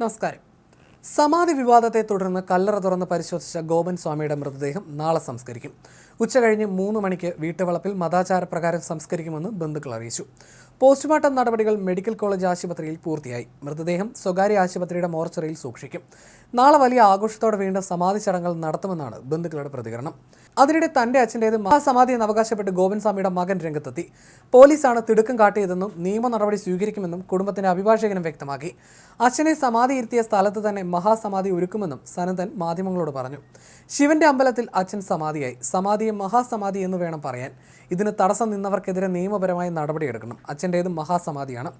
നമസ്കാരം. സമാധി വിവാദത്തെ തുടർന്ന് കല്ലറ തുറന്ന് പരിശോധിച്ച ഗോപൻ സ്വാമിയുടെ മൃതദേഹം നാളെ സംസ്കരിക്കും. ഉച്ചകഴിഞ്ഞ് മൂന്ന് മണിക്ക് വീട്ടുവളപ്പിൽ മതാചാര പ്രകാരം സംസ്കരിക്കുമെന്ന് ബന്ധുക്കൾ അറിയിച്ചു. പോസ്റ്റ്മോർട്ടം നടപടികൾ മെഡിക്കൽ കോളേജ് ആശുപത്രിയിൽ പൂർത്തിയായി. മൃതദേഹം സ്വകാര്യ ആശുപത്രിയുടെ മോർച്ചറിയിൽ സൂക്ഷിക്കും. നാളെ വലിയ ആഘോഷത്തോടെ വീണ്ടും സമാധി ചടങ്ങുകൾ നടത്തുമെന്നാണ് ബന്ധുക്കളുടെ പ്രതികരണം. അതിനിടെ തന്റെ അച്ഛന്റേത് മഹാസമാധി എന്ന് അവകാശപ്പെട്ട് ഗോപൻ സ്വാമിയുടെ മകൻ രംഗത്തെത്തി. പോലീസാണ് തിടുക്കം കാട്ടിയതെന്നും നിയമ നടപടി സ്വീകരിക്കുമെന്നും കുടുംബത്തിന്റെ അഭിഭാഷകനും വ്യക്തമാക്കി. അച്ഛനെ സമാധി ഇരുത്തിയ സ്ഥലത്ത് തന്നെ മഹാസമാധി ഒരുക്കുമെന്നും സനന്ദൻ മാധ്യമങ്ങളോട് പറഞ്ഞു. ശിവന്റെ അമ്പലത്തിൽ അച്ഛൻ സമാധിയായി. സമാധിയെ മഹാസമാധി എന്ന് വേണം പറയാൻ. ഇതിന് തടസ്സം നിന്നവർക്കെതിരെ നിയമപരമായ നടപടിയെടുക്കണം. അച്ഛന്റേത് മഹാസമാധിയാണ്.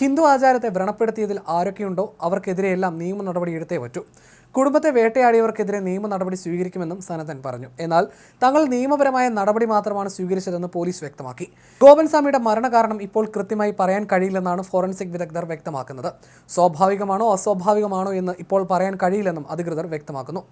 ഹിന്ദു ആചാരത്തെ വ്രണപ്പെടുത്തിയതിൽ ആരൊക്കെയുണ്ടോ അവർക്കെതിരെയെല്ലാം നിയമ നടപടി എടുത്തേ പറ്റൂ. കുടുംബത്തെ വേട്ടയാടിയവർക്കെതിരെ നിയമ നടപടി സ്വീകരിക്കുമെന്നും സനതൻ പറഞ്ഞു. എന്നാൽ തങ്ങൾ നിയമപരമായ നടപടി മാത്രമാണ് സ്വീകരിച്ചതെന്ന് പോലീസ് വ്യക്തമാക്കി. ഗോപൻ സ്വാമിയുടെ മരണകാരണം ഇപ്പോൾ കൃത്യമായി പറയാൻ കഴിയില്ലെന്നാണ് ഫോറൻസിക് വിദഗ്ധർ വ്യക്തമാക്കുന്നത്. സ്വാഭാവികമാണോ അസ്വാഭാവികമാണോ എന്ന് ഇപ്പോൾ പറയാൻ കഴിയില്ലെന്നും അധികൃതർ വ്യക്തമാക്കുന്നു.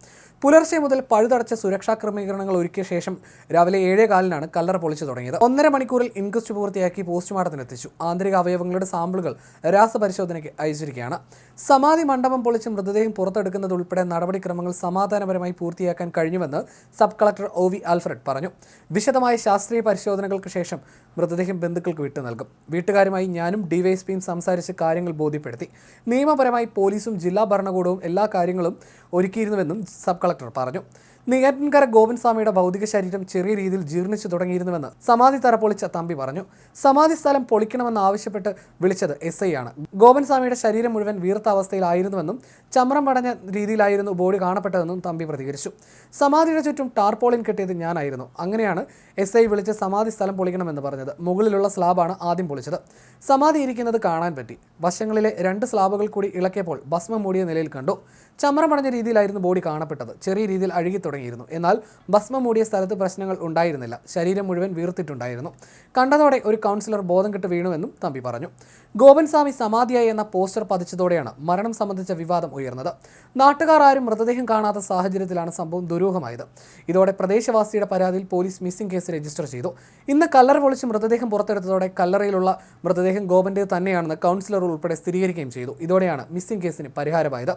പുലർച്ചെ മുതൽ പഴുതടച്ച സുരക്ഷാ ക്രമീകരണങ്ങൾ ഒരുക്കിയ ശേഷം രാവിലെ ഏഴേ കാലിനാണ് കല്ലറ പൊളിച്ചു തുടങ്ങിയത്. ഒന്നര മണിക്കൂറിൽ ഇൻക്വസ്റ്റ് പൂർത്തിയാക്കി പോസ്റ്റ്മോർട്ടത്തിന് എത്തിച്ചു. ആന്തരിക അവയവങ്ങളുടെ സാമ്പിളുകൾ രാസപരിശോധനയ്ക്ക് അയച്ചിരിക്കുകയാണ്. സമാധി മണ്ഡപം പൊളിച്ച് മൃതദേഹം പുറത്തെടുക്കുന്നത് ഉൾപ്പെടെ നടപടിക്രമങ്ങൾ സമാധാനപരമായി പൂർത്തിയാക്കാൻ കഴിഞ്ഞുവെന്ന് sub collector O V Alfred പറഞ്ഞു. വിശദമായ ശാസ്ത്രീയ പരിശോധനകൾക്ക് ശേഷം മൃതദേഹം ബന്ധുക്കൾക്ക് വിട്ടു നൽകും. വീട്ടുകാരുമായി ഞാനും ഡിവൈഎസ്പിയും സംസാരിച്ച് കാര്യങ്ങൾ ബോധ്യപ്പെടുത്തി. നിയമപരമായി പോലീസും ജില്ലാ ഭരണകൂടവും എല്ലാ കാര്യങ്ങളും ഒരുക്കിയിരുന്നുവെന്നും സബ് കളക്ടർ പറഞ്ഞു. നെയ്യാറ്റിൻകര ഗോവിന്ദ്സ്വാമിയുടെ സ്വാമിയുടെ ഭൗതിക ശരീരം ചെറിയ രീതിയിൽ ജീർണിച്ചു തുടങ്ങിയിരുന്നുവെന്ന് സമാധി തറ പൊളിച്ച തമ്പി പറഞ്ഞു. സമാധി സ്ഥലം പൊളിക്കണമെന്ന് ആവശ്യപ്പെട്ട് വിളിച്ചത് എസ് ഐ ആണ്. ഗോവിന്ദ്സ്വാമിയുടെ സ്വാമിയുടെ ശരീരം മുഴുവൻ വീർത്ത അവസ്ഥയിലായിരുന്നുവെന്നും ചമ്രം പടഞ്ഞ രീതിയിലായിരുന്നു ബോഡി കാണപ്പെട്ടതെന്നും തമ്പി പ്രതികരിച്ചു. സമാധിയുടെ ചുറ്റും ടാർപോളിൻ കെട്ടിയത് ഞാനായിരുന്നു. അങ്ങനെയാണ് എസ് ഐ വിളിച്ച് സമാധി സ്ഥലം പൊളിക്കണമെന്ന് പറഞ്ഞത്. മുകളിലുള്ള സ്ലാബാണ് ആദ്യം പൊളിച്ചത്. സമാധി ഇരിക്കുന്നത് കാണാൻ പറ്റി. വശങ്ങളിലെ രണ്ട് സ്ലാബുകൾ കൂടി ഇളക്കിയപ്പോൾ ഭസ്മം മൂടിയ നിലയിൽ കണ്ടു. ചമറമടഞ്ഞ രീതിയിലായിരുന്നു ബോഡി കാണപ്പെട്ടത്. ചെറിയ രീതിയിൽ അഴുകി തുടങ്ങിയിരുന്നു. എന്നാൽ ഭസ്മം മൂടിയ സ്ഥലത്ത് പ്രശ്നങ്ങൾ ഉണ്ടായിരുന്നില്ല. ശരീരം മുഴുവൻ വീർത്തിട്ടുണ്ടായിരുന്നു. കണ്ടതോടെ ഒരു കൗൺസിലർ ബോധം കെട്ട് വീണുവെന്നും തമ്പി പറഞ്ഞു. ഗോപൻസ്വാമി സമാധിയായി എന്ന പോസ്റ്റർ പതിച്ചതോടെയാണ് മരണം സംബന്ധിച്ച വിവാദം ഉയർന്നത്. നാട്ടുകാർ ആരും മൃതദേഹം കാണാത്ത സാഹചര്യത്തിലാണ് സംഭവം ദുരൂഹമായത്. ഇതോടെ പ്രദേശവാസിയുടെ പരാതിയിൽ പോലീസ് മിസ്സിംഗ് കേസ് രജിസ്റ്റർ ചെയ്തു. ഇന്ന് കല്ലറ പൊളിച്ച് മൃതദേഹം പുറത്തെടുത്തതോടെ കല്ലറയിലുള്ള മൃതദേഹം ഗോപന്റെ തന്നെയാണെന്ന് കൗൺസിലർ ഉൾപ്പെടെ സ്ഥിരീകരിക്കുകയും ചെയ്തു. ഇതോടെയാണ് മിസ്സിംഗ് കേസിന് പരിഹാരമായത്.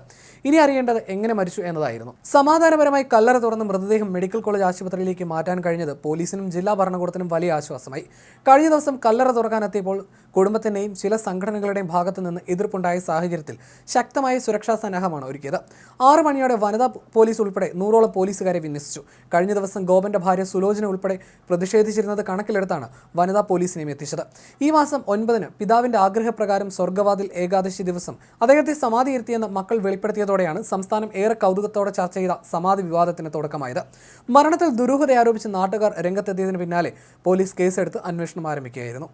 ഇനി അറിയേണ്ടത് എങ്ങനെ മരിച്ചു എന്നതായിരുന്നു. സമാധാനപരമായി കല്ലറ തുറന്ന് മൃതദേഹം മെഡിക്കൽ കോളേജ് ആശുപത്രിയിലേക്ക് മാറ്റാൻ കഴിഞ്ഞത് പോലീസിനും ജില്ലാ ഭരണകൂടത്തിനും വലിയ ആശ്വാസമായി. കഴിഞ്ഞ ദിവസം കല്ലറ തുറക്കാനെത്തിയപ്പോൾ കുടുംബത്തിന്റെയും ചില സംഘടനകളുടെയും ഭാഗത്തു നിന്ന് എതിർപ്പുണ്ടായ സാഹചര്യത്തിൽ ശക്തമായ സുരക്ഷാ സന്നാഹമാണ് ഒരുക്കിയത്. ആറു മണിയോടെ വനിതാ പോലീസ് ഉൾപ്പെടെ നൂറോളം പോലീസുകാരെ വിന്യസിച്ചു. കഴിഞ്ഞ ദിവസം ഗോപന്റെ ഭാര്യ സുലോചന ഉൾപ്പെടെ പ്രതിഷേധിച്ചിരുന്നത് കണക്കിലെടുത്താണ് വനിതാ പോലീസിനെയും എത്തിച്ചത്. ഈ മാസം ഒൻപതിന് പിതാവിന്റെ ആഗ്രഹപ്രകാരം സ്വർഗവാതിൽ ഏകാദശി ദിവസം അദ്ദേഹത്തെ സമാധി ഇരുത്തിയെന്ന് മക്കൾ വെളിപ്പെടുത്തിയതോടെയാണ് സംസ്ഥാനം ഏറെ കൗതുകത്തോടെ ചർച്ച ചെയ്ത സമാധി വിവാദത്തിന് തുടക്കമായത്. മരണത്തിൽ ദുരൂഹത ആരോപിച്ച് നാട്ടുകാർ രംഗത്തെത്തിയതിന് പിന്നാലെ പോലീസ് കേസെടുത്ത് അന്വേഷണം ആരംഭിക്കുകയായിരുന്നു.